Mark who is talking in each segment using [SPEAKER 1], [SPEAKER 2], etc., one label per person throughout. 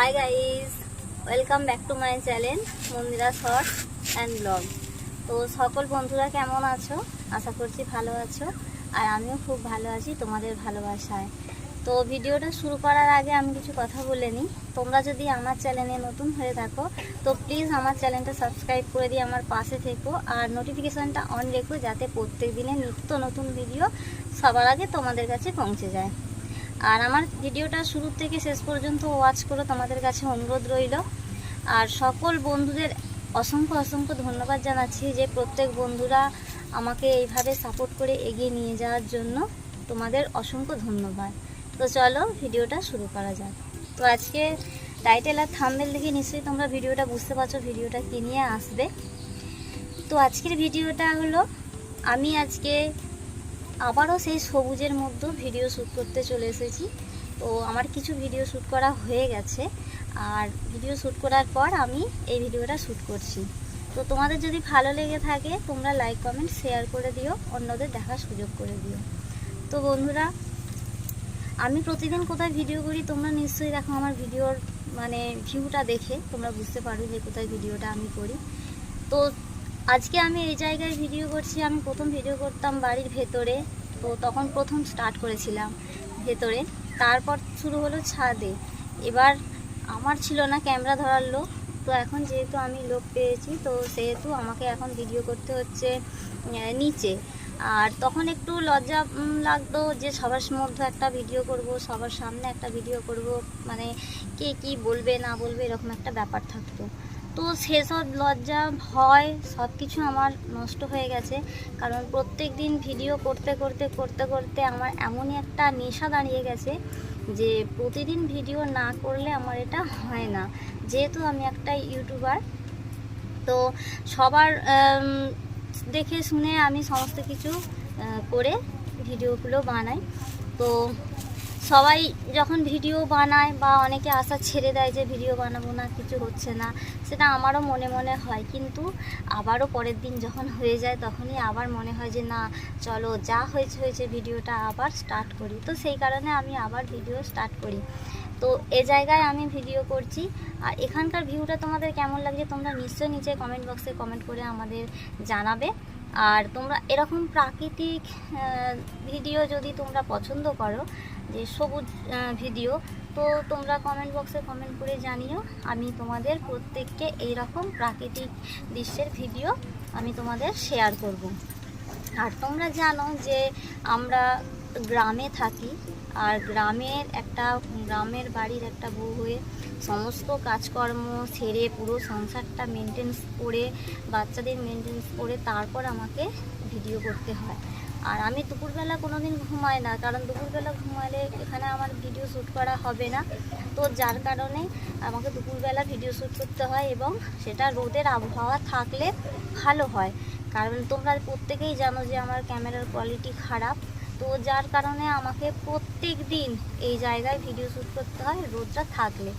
[SPEAKER 1] Hi guys welcome back to my channel Mandira short and blog তো সকল বন্ধুরা কেমন আছো? আশা করছি ভালো আছো। আর আমিও খুব ভালো আছি, তোমাদের ভালোবাসায়। তো ভিডিওটা শুরু করার আগে আমি কিছু কথা বলে নিই। তোমরা যদি আমার চ্যানেলে নতুন হয়ে থাকো, তো প্লিজ আমার চ্যানেলটা সাবস্ক্রাইব করে দিয়ে আমার পাশে থেকো। আর নোটিফিকেশানটা অন রেখো, যাতে প্রত্যেক দিনে নিত্য নতুন ভিডিও সবার আগে তোমাদের কাছে পৌঁছে যায়। আর আমার ভিডিওটা শুরু থেকে শেষ পর্যন্ত ওয়াচ করো তোমাদের কাছে অনুরোধ রইল। আর সকল বন্ধুদের অসংখ্য অসংখ্য ধন্যবাদ জানাচ্ছি যে প্রত্যেক বন্ধুরা আমাকে এইভাবে সাপোর্ট করে এগিয়ে নিয়ে যাওয়ার জন্য তোমাদের অসংখ্য ধন্যবাদ। তো চলো ভিডিওটা শুরু করা যাক। তো আজকে টাইটেল আর থাম্বেল দেখে নিশ্চয়ই তোমরা ভিডিওটা বুঝতে পারছ ভিডিওটা কী নিয়ে আসবে। তো আজকের ভিডিওটা হলো, আমি আজকে আবারও সেই সবুজের মধ্যে ভিডিও শ্যুট করতে চলে এসেছি। তো আমার কিছু ভিডিও শ্যুট করা হয়ে গেছে। আর ভিডিও শ্যুট করার পর আমি এই ভিডিওটা শ্যুট করছি। তো তোমাদের যদি ভালো লেগে থাকে, তোমরা লাইক কমেন্ট শেয়ার করে দিও। অন্যদের দেখার সুযোগ করে দিও। তো বন্ধুরা, আমি প্রতিদিন কোথায় ভিডিও করি, তোমরা নিশ্চয়ই দেখো আমার ভিডিওর মানে ভিউটা দেখে তোমরা বুঝতে পারো যে কোথায় ভিডিওটা আমি করি। তো আজকে আমি এই জায়গায় ভিডিও করছি। আমি প্রথম ভিডিও করতাম বাড়ির ভেতরে। তো তখন প্রথম স্টার্ট করেছিলাম ভেতরে। তারপর শুরু হলো ছাদে। এবার আমার ছিল না ক্যামেরা ধরার লোক, তো এখন যেহেতু আমি লোক পেয়েছি, তো সেহেতু আমাকে এখন ভিডিও করতে হচ্ছে নিচে। আর তখন একটু লজ্জা লাগতো যে সবার মধ্যে একটা ভিডিও করব, সবার সামনে একটা ভিডিও করব। মানে কে কি বলবে, না বলবে, এরকম একটা ব্যাপার থাকতো। তো সেসব লজ্জা, ভয় সব কিছু আমার নষ্ট হয়ে গেছে। কারণ প্রত্যেক দিন ভিডিও করতে করতে করতে করতে আমার এমনই একটা নেশা দাঁড়িয়ে গেছে যে প্রতিদিন ভিডিও না করলে আমার এটা হয় না। যেহেতু আমি একটা ইউটিউবার, তো সবার দেখে, শুনে আমি সমস্ত কিছু করে ভিডিওগুলো বানাই। তো সবাই যখন ভিডিও বানায় বা অনেকে আশা ছেড়ে দেয় যে ভিডিও বানাবো না, কিছু হচ্ছে না, সেটা আমারও মনে মনে হয়। কিন্তু আবারও পরের দিন যখন হয়ে যায়, তখনই আবার মনে হয় যে, না, চলো, যা হয়েছে হয়েছে, ভিডিওটা আবার স্টার্ট করি। তো সেই কারণে আমি আবার ভিডিও স্টার্ট করি। তো এ জায়গায় আমি ভিডিও করছি। আর এখানকার ভিউটা তোমাদের কেমন লাগছে, তোমরা নিশ্চয়ই নিচে কমেন্ট বক্সে কমেন্ট করে আমাদের জানাবে। আর তোমরা এরকম প্রাকৃতিক ভিডিও যদি তোমরা পছন্দ করো যে সবুজ ভিডিও তো তোমরা কমেন্ট বক্সে কমেন্ট করে জানিও, আমি তোমাদের প্রত্যেককে এইরকম প্রাকৃতিক দৃশ্যের ভিডিও আমি তোমাদের শেয়ার করব। আর তোমরা জানো যে আমরা গ্রামে থাকি, আর গ্রামের একটা, গ্রামের বাড়ির একটা বউ হয়ে সমস্ত কাজকর্ম সেরে পুরো সংসারটা মেনটেন্স করে, বাচ্চাদের মেনটেন্স করে তারপর আমাকে ভিডিও করতে হয়। আর আমি দুপুরবেলা কোনো দিন ঘুমাই না, কারণ দুপুরবেলা ঘুমালে এখানে আমার ভিডিও শ্যুট করা হবে না। তো যার কারণে আমাকে দুপুরবেলা ভিডিও শ্যুট করতে হয় এবং সেটা রোদের আবহাওয়া থাকলে ভালো হয়। কারণ তোমরা প্রত্যেকেই জানো যে আমার ক্যামেরার কোয়ালিটি খারাপ। তো যার কারণে আমাকে প্রত্যেক দিন এই জায়গায় ভিডিও শ্যুট করতে হয়, রোদটা থাকলে।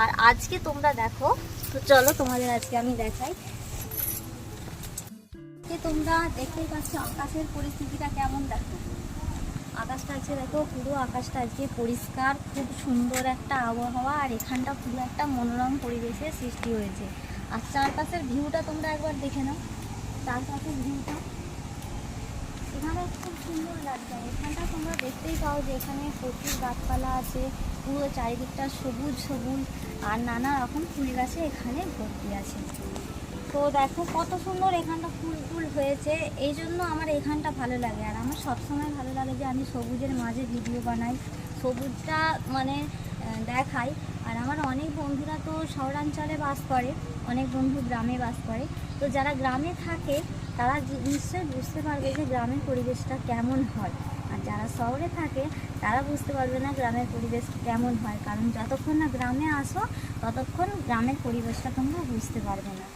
[SPEAKER 1] আর আজকে তোমরা দেখো, তো চলো তোমাদের আজকে আমি দেখাই যে তোমরা দেখতেই পাচ্ছ আকাশের পরিস্থিতিটা কেমন দেখো? আকাশটা আজকে দেখো পুরো আকাশটা আজকে পরিষ্কার, খুব সুন্দর একটা আবহাওয়া আর এখানটা পুরো একটা মনোরম পরিবেশের সৃষ্টি হয়েছে। আর চারপাশের ভিউটা তোমরা একবার দেখে নাও। চারপাশের ভিউটা। এখানে খুব সুন্দর লাগছে। এখানটা তোমরা দেখতেই পাও যে এখানে প্রচুর গাছপালা আছে, পুরো চারিদিকটা সবুজ সবুজ, আর নানা রকম ফুল গাছে এখানে ভর্তি আছে। তো দেখো কত সুন্দর এখানটা ফুল ফুল হয়েছে। এই জন্য আমার এখানটা ভালো লাগে। আর আমার সবসময় ভালো লাগে যে আমি সবুজের মাঝে ভিডিও বানাই, সবুজটা মানে দেখাই। আর আমার অনেক বন্ধুরা তো শহরাঞ্চলে বাস করে, অনেক বন্ধু গ্রামে বাস করে। তো যারা গ্রামে থাকে, তারা নিশ্চয়ই বুঝতে পারবে যে গ্রামের পরিবেশটা কেমন হয়। আর যারা শহরে থাকে, তারা বুঝতে পারবে না গ্রামের পরিবেশ কেমন হয়। কারণ যতক্ষণ না গ্রামে আসো, ততক্ষণ গ্রামের পরিবেশটা তোমরা বুঝতে পারবে না।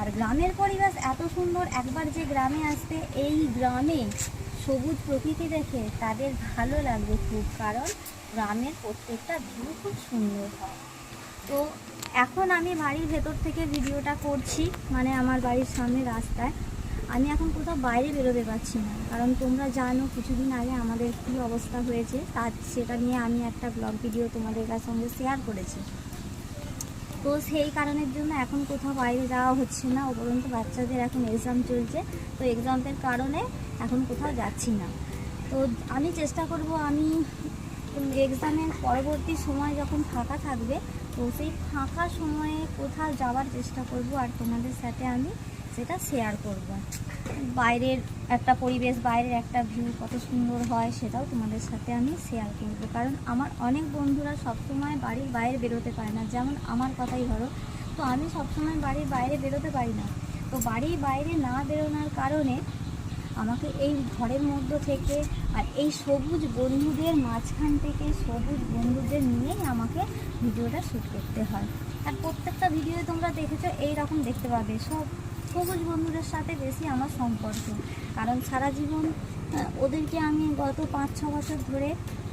[SPEAKER 1] আর গ্রামের পরিবেশ এত সুন্দর, একবার যে গ্রামে আসবে, এই গ্রামে সবুজ প্রকৃতি দেখে তাদের ভালো লাগবে খুব, কারণ গ্রামের প্রত্যেকটা ভিউ খুব সুন্দর হয়। তো এখন আমি বাড়ির ভেতর থেকে ভিডিওটা করছি মানে আমার বাড়ির সামনে রাস্তায়। আমি এখন কোথাও বাইরে বেরোতে পারছি না, কারণ তোমরা জানো কিছুদিন আগে আমাদের কী অবস্থা হয়েছে তার সেটা নিয়ে আমি একটা ব্লগ ভিডিও তোমাদের সঙ্গে শেয়ার করেছি। তো সেই কারণের জন্য এখন কোথাও বাইরে যাওয়া হচ্ছে না। উপরন্ত বাচ্চাদের এখন এক্সাম চলছে। তো এক্সামের কারণে এখন কোথাও যাচ্ছি না। তো আমি চেষ্টা করব আমি এক্সামের পরবর্তী সময় যখন ফাঁকা থাকবে, তো সেই ফাঁকা সময়ে কোথাও যাওয়ার চেষ্টা করব। আর তোমাদের সাথে আমি সেটা শেয়ার করব। বাইরের একটা পরিবেশ, বাইরের একটা ভিউ কত সুন্দর হয়, সেটাও তোমাদের সাথে আমি শেয়ার করব। কারণ আমার অনেক বন্ধুরা সবসময় বাড়ির বাইরে বেরোতে পারে না। যেমন আমার কথাই ধরো, তো আমি সবসময় বাড়ির বাইরে বেরোতে পারি না। তো বাড়ির বাইরে না বেরোনোর কারণে আমাকে এই ঘরের মধ্যে থেকে আর এই সবুজ বন্ধুদের মাঝখান থেকে সবুজ বন্ধুদের নিয়েই আমাকে ভিডিওটা শ্যুট করতে হয়। আর প্রত্যেকটা ভিডিও তোমরা দেখেছ এই রকম দেখতে পাবে। সব সবুজ বন্ধুদের সাথে বেশি আমার সম্পর্ক। কারণ সারা জীবন ওদেরকে আমি গত পাঁচ ছ বছর ধরে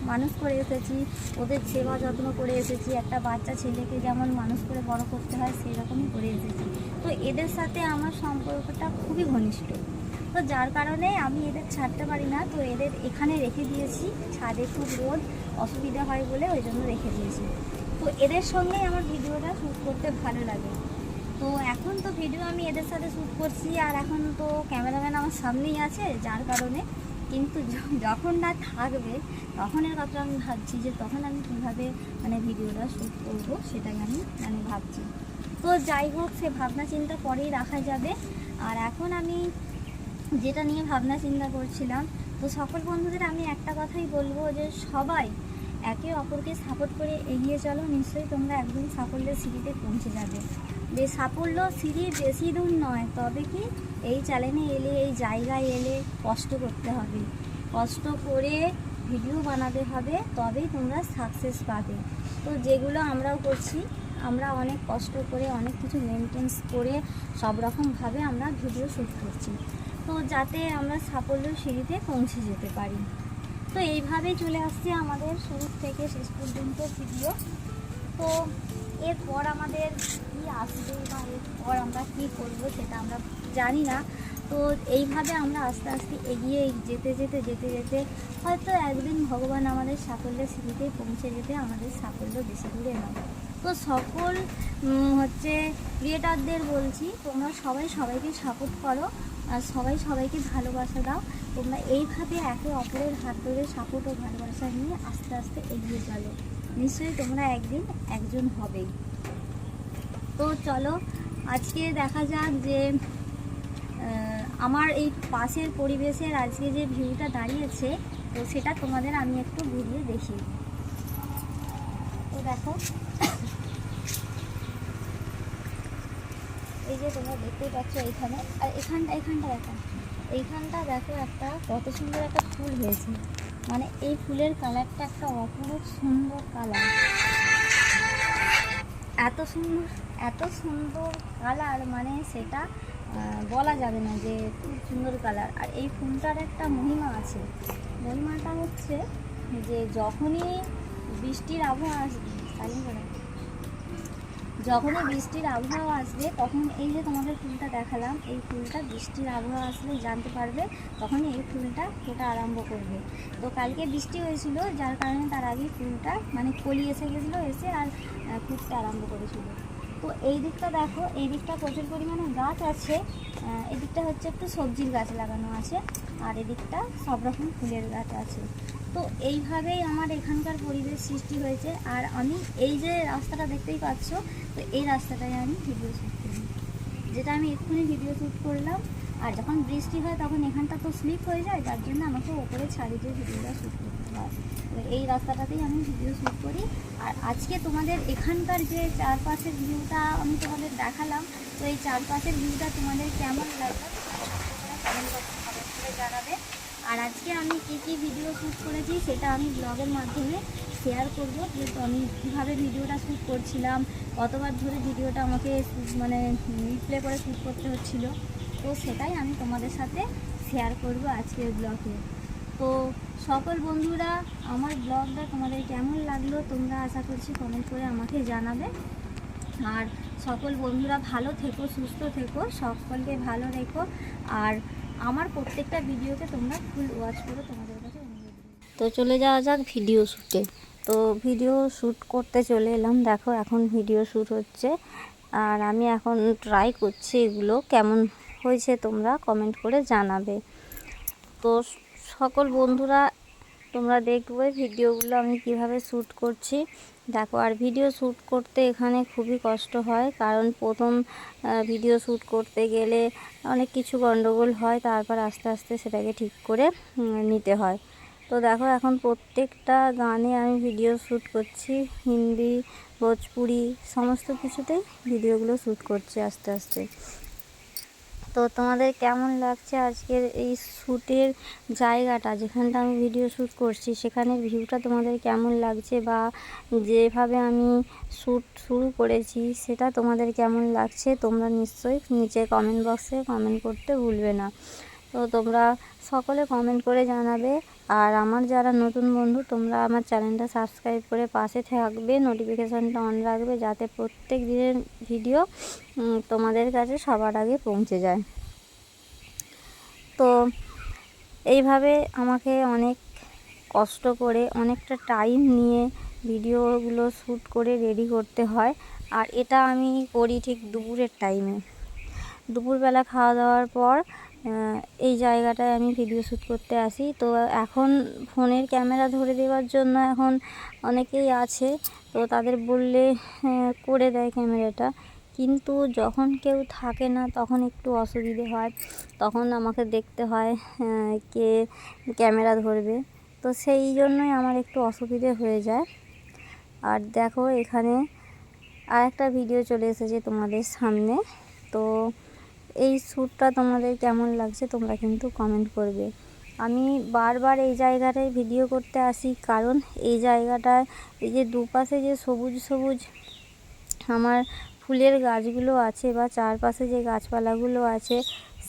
[SPEAKER 1] মানুষ করে এসেছি, ওদের সেবা যত্ন করে এসেছি, একটা বাচ্চা ছেলেকে যেমন মানুষ করে বড় করতে হয় সেই রকমই করে এসেছি। তো এদের সাথে আমার সম্পর্কটা খুবই ঘনিষ্ঠ। তো যার কারণে আমি এদের ছাড়তে পারি না, তো এদের এখানে রেখে দিয়েছি, ছাদে খুব রোদ, অসুবিধা হয় বলে ওই জন্য রেখে দিয়েছি। তো এদের সঙ্গেই আমার ভিডিওটা শ্যুট করতে ভালো লাগে। তো এখন তো ভিডিও আমি এদের সাথে শ্যুট করছি আর এখন তো ক্যামেরাম্যান আমার সামনেই আছে, যার কারণে কিন্তু যখন না থাকবে, তখনের কথা আমি ভাবছি যে তখন আমি কীভাবে মানে ভিডিওটা শ্যুট করব সেটাই আমি মানে ভাবছি। তো যাই হোক, সে ভাবনা চিন্তা পরেই রাখা যাবে। আর এখন আমি যেটা নিয়ে ভাবনা চিন্তা করছিলাম, তো সকল বন্ধুদের আমি একটা কথাই বলব যে সবাই একে অপরকে সাপোর্ট করে এগিয়ে চলো, নিশ্চয়ই তোমরা একদিন সাফল্যের সিঁড়িতে পৌঁছে যাবে। যে সাফল্য সিঁড়ি বেশি দূর নয়, তবে কি এই চ্যানেলে এলে, এই জায়গায় এলে কষ্ট করতে হবে। কষ্ট করে ভিডিও বানাতে হবে, তবেই তোমরা সাকসেস পাবে। তো যেগুলো আমরাও করছি, আমরা অনেক কষ্ট করে, অনেক কিছু মেনটেন্স করে, সব রকমভাবে আমরা ভিডিও শ্যুট করছি। তো যাতে আমরা সাফল্য সিঁড়িতে পৌঁছে যেতে পারি। তো এইভাবেই চলে আসছে আমাদের শুরু থেকে শেষ পর্যন্ত ভিডিও তো এরপর আমাদের কী আসবে বা এরপর আমরা কী করব সেটা আমরা জানি না। তো এইভাবে আমরা আস্তে আস্তে এগিয়ে যেতে যেতে যেতে যেতে হয়তো একদিন ভগবান আমাদের সাফল্যের সিঁড়িতে পৌঁছে যেতে আমাদের সাফল্য বেশি দূরে নয়। তো সকল হচ্ছে ক্রিয়েটারদের বলছি, তোমরা সবাই সবাইকে সাপোর্ট করো। আর সবাই সবাইকে ভালোবাসা দাও। তোমরা এইভাবে একে অপরের হাত ধরে সাপোর্ট ও ভালোবাসা নিয়ে আস্তে আস্তে এগিয়ে চলো। নিশ্চয়ই তোমরা একদিন একজন হবেই তো চলো, আজকে দেখা যাক যে আমার এই পাশের পরিবেশের আজকে যে ভিউটা দাঁড়িয়েছে, তো সেটা তোমাদের আমি একটু ঘুরিয়ে দেখি। তো দেখো এই যে তোমরা দেখতেই পাচ্ছ এইখানে। আর এখানটা এখানটা দেখো। এইখানটা দেখো একটা কত সুন্দর একটা ফুল হয়েছে। মানে এই ফুলের কালারটা একটা অপরূপ সুন্দর কালার। এত সুন্দর এত সুন্দর কালার মানে সেটা বলা যাবে না যে খুব সুন্দর কালার। আর এই ফুলটার একটা মহিমা আছে। মহিমাটা হচ্ছে যে যখনই বৃষ্টির আবহাওয়া আসবে। যখনই বৃষ্টির আবহাওয়া আসবে, তখন এই যে তোমাদের ফুলটা দেখালাম, এই ফুলটা বৃষ্টির আবহাওয়া আসলে জানতে পারবে তখন এই ফুলটা ফোটা আরম্ভ করবে। তো কালকে বৃষ্টি হয়েছিল, যার কারণে তার আগে ফুলটা মানে কলি এসে গেছিল এসে আর ফুটতে আরম্ভ করেছিল। তো এই দিকটা দেখো, এই দিকটা প্রচুর পরিমাণে গাছ আছে এদিকটা হচ্ছে একটু সবজির গাছ লাগানো আছে, আর এদিকটা সব রকম ফুলের গাছ আছে। তো এইভাবেই আমার এখানকার পরিবেশ সৃষ্টি হয়েছে। আর আমি এই যে রাস্তাটা দেখতেই পাচ্ছ, তো এই রাস্তাটায় আমি ভিডিও শ্যুট করি। যেটা আমি এক্ষুনি ভিডিও শ্যুট করলাম। আর যখন বৃষ্টি হয়, তখন এখানটা তো স্লিপ হয়ে যায়, যার জন্য আমাকে ওপরে ছাড়িয়ে দিয়ে ভিডিওটা শ্যুট করতে হয়। এই রাস্তাটাতেই আমি ভিডিও শ্যুট করি। আর আজকে তোমাদের এখানকার যে চারপাশের ভিউটা আমি তোমাদের দেখালাম, তো এই চারপাশের ভিউটা তোমাদের কেমন লাগল? আর আজকে আমি কী কী ভিডিও শ্যুট করেছি সেটা আমি ব্লগের মাধ্যমে শেয়ার করব। যেহেতু আমি কীভাবে ভিডিওটা শ্যুট করছিলাম, কতবার ধরে ভিডিওটা আমাকে মানে রিপ্লে করে শ্যুট করতে হচ্ছিল, তো সেটাই আমি তোমাদের সাথে শেয়ার করব আজকের ব্লগে তো সকল বন্ধুরা, আমার ব্লগটা তোমাদের কেমন লাগল তোমরা আশা করছি কমেন্ট করে আমাকে জানাবে। আর সকল বন্ধুরা ভালো থেকো, সুস্থ থেকো, সকলকে ভালো রেখো। আর আমার প্রত্যেকটা ভিডিওকে তোমরা ফুল ওয়াচ করো, তোমাদের কাছে তো চলে যাওয়া যাক ভিডিও শ্যুটে তো ভিডিও শ্যুট করতে চলে এলাম, দেখো এখন ভিডিও শ্যুট হচ্ছে। আর আমি এখন ট্রাই করছি এগুলো কেমন হয়েছে তোমরা কমেন্ট করে জানাবে। তো সকল বন্ধুরা তোমরা দেখবে ভিডিওগুলো আমি কীভাবে শ্যুট করছি। দেখো, আর ভিডিও শ্যুট করতে এখানে খুবই কষ্ট হয়, কারণ প্রথম ভিডিও শ্যুট করতে গেলে অনেক কিছু গণ্ডগোল হয়, তারপর আস্তে আস্তে সেটাকে ঠিক করে নিতে হয়। তো দেখো, এখন প্রত্যেকটা গানে আমি ভিডিও শ্যুট করছি, হিন্দি, ভোজপুরি, সমস্ত কিছুতেই ভিডিওগুলো শ্যুট করছি আস্তে আস্তে। তো তোমাদের কেমন লাগছে আজকের এই শ্যুটের জায়গাটা? যেখানটা আমি ভিডিও শ্যুট করছি, সেখানের ভিউটা তোমাদের কেমন লাগছে বা যেভাবে আমি শ্যুট শুরু করেছি, সেটা তোমাদের কেমন লাগছে তোমরা নিশ্চয়ই নিচে কমেন্ট বক্সে কমেন্ট করতে ভুলবে না। তো তোমরা সকলে কমেন্ট করে জানাবে। আর আমার যারা নতুন বন্ধু, তোমরা আমার চ্যানেলটা সাবস্ক্রাইব করে পাশে থাকবে। নোটিফিকেশানটা অন রাখবে যাতে প্রত্যেক দিনের ভিডিও তোমাদের কাছে সবার আগে পৌঁছে যায়। তো এইভাবে আমাকে অনেক কষ্ট করে, অনেকটা টাইম নিয়ে ভিডিওগুলো শ্যুট করে রেডি করতে হয়। আর এটা আমি করি ঠিক দুপুরের টাইমে দুপুরবেলা খাওয়া দাওয়ার পর এই জায়গাটায় আমি ভিডিও শ্যুট করতে আসি। তো এখন ফোনের ক্যামেরা ধরে দেওয়ার জন্য এখন অনেকেই আছে। তো তাদের বললে করে দেয় ক্যামেরাটা কিন্তু যখন কেউ থাকে না, তখন একটু অসুবিধে হয়। তখন আমাকে দেখতে হয় কে ক্যামেরা ধরবে। তো সেই জন্যই আমার একটু অসুবিধে হয়ে যায়। আর দেখো, এখানে আর একটা ভিডিও চলে এসেছে তোমাদের সামনে। তো এই শ্যুটটা তোমাদের কেমন লাগছে তোমরা কিন্তু কমেন্ট করবে। আমি বারবার এই জায়গাটায় ভিডিও করতে আসি, কারণ এই জায়গাটায় এই যে দুপাশে যে সবুজ সবুজ আমার ফুলের গাছগুলো আছে বা চারপাশে যে গাছপালাগুলো আছে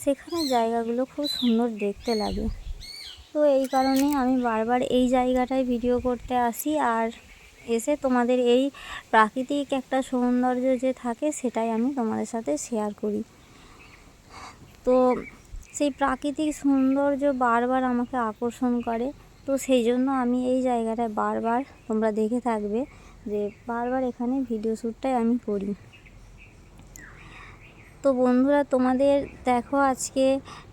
[SPEAKER 1] সেখানে জায়গাগুলো খুব সুন্দর দেখতে লাগে। তো এই কারণে আমি বারবার এই জায়গাটায় ভিডিও করতে আসি, আর এসে তোমাদের এই প্রাকৃতিক একটা সৌন্দর্য যে থাকে সেটাই আমি তোমাদের সাথে শেয়ার করি। তো সেই প্রাকৃতিক সৌন্দর্য বারবার আমাকে আকর্ষণ করে। তো সেই জন্য আমি এই জায়গাটায় বারবার তোমরা দেখে থাকবে যে বারবার এখানে ভিডিও শ্যুটটাই আমি করি। তো বন্ধুরা, তোমাদের দেখো আজকে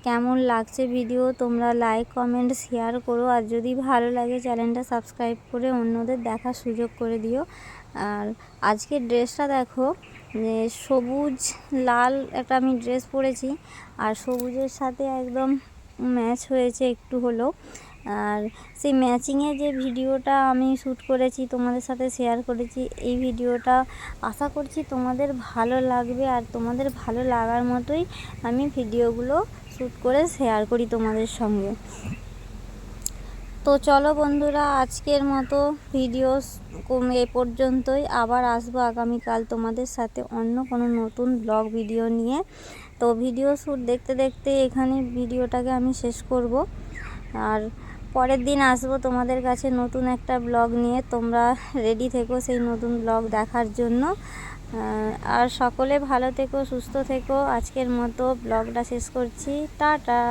[SPEAKER 1] কেমন লাগছে ভিডিও তোমরা লাইক কমেন্ট শেয়ার করো। আর যদি ভালো লাগে চ্যানেলটা সাবস্ক্রাইব করে অন্যদের দেখার সুযোগ করে দিও। আর আজকের ড্রেসটা দেখো সবুজ, লাল একটা আমি ড্রেস পরেছি। আর সবুজের সাথে একদম ম্যাচ হয়েছে একটু হলেও। আর সেই ম্যাচিংয়ে যে ভিডিওটা আমি শ্যুট করেছি, তোমাদের সাথে শেয়ার করেছি, এই ভিডিওটা আশা করছি তোমাদের ভালো লাগবে। আর তোমাদের ভালো লাগার মতোই আমি ভিডিওগুলো শ্যুট করে শেয়ার করি তোমাদের সঙ্গে। তো চলো বন্ধুরা, আজকের মতো ভিডিও এ পর্যন্তই। আবার আসব আগামীকাল তোমাদের সাথে অন্য কোনো নতুন ব্লগ ভিডিও নিয়ে। তো ভিডিও শ্যুট দেখতে দেখতে এখানে ভিডিওটাকে আমি শেষ করব। আর পরের দিন আসব তোমাদের কাছে নতুন একটা ব্লগ নিয়ে। তোমরা রেডি থেকো সেই নতুন ব্লগ দেখার জন্য। আর সকলে ভালো থেকো, সুস্থ থেকো। আজকের মতো ব্লগটা শেষ করছি। টাটা!